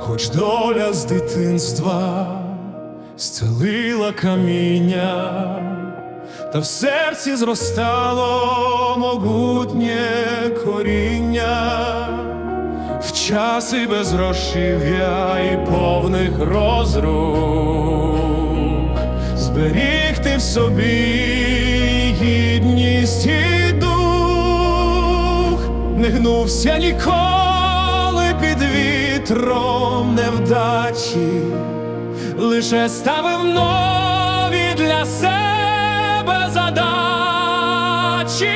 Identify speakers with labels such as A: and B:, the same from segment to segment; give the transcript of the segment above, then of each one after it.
A: хоч доля з дитинства зцелила каміння, та в серці зростало могутнє коріння, в часи безгрошів'я і повних розрук, зберігти в собі гідність і дух, не гнувся ніколи під вітром невдачі, лише ставив нові для себе задачі.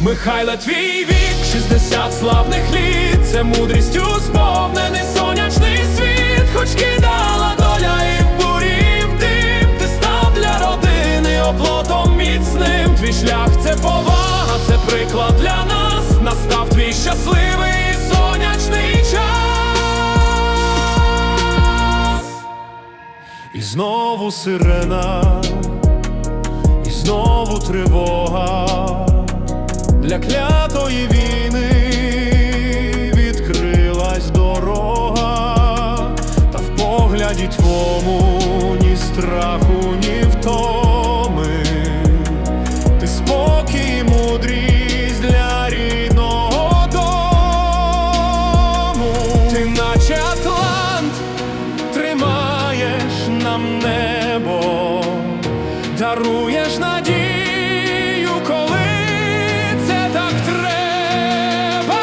A: Михайле, твій вік, 60 славних літ, це мудрістю сповнений сонячний світ, хоч кидала доля і в бурі, в дим, ти став для родини оплотом міцним. Твій шлях це повага, це приклад для нас. Настав твій щасливий І знову сирена, і знову тривога. Для клятої війни відкрилась дорога, та в погляді твому ні страху, ні даруєш надію, коли це так треба.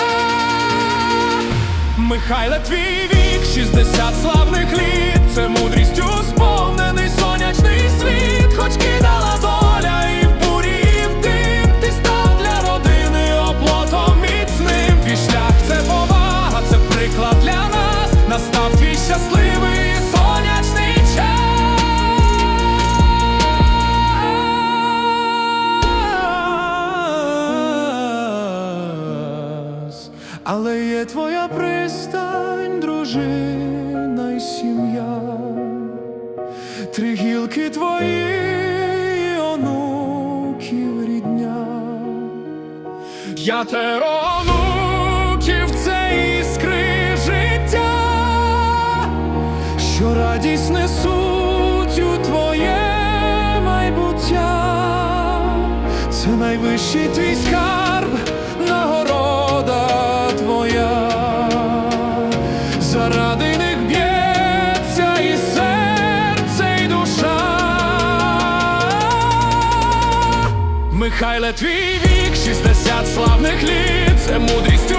A: Михайле, твій вік, 60 славних літ, це мудрістю сповнений Але є твоя пристань, дружина й сім'я, три гілки твої онуків рідня. П'ятеро онуків це іскри життя, що радість несуть у твоє майбуття, це найвищий твій скарб, Михайле, твій вік, 60 славних літ, це мудрістю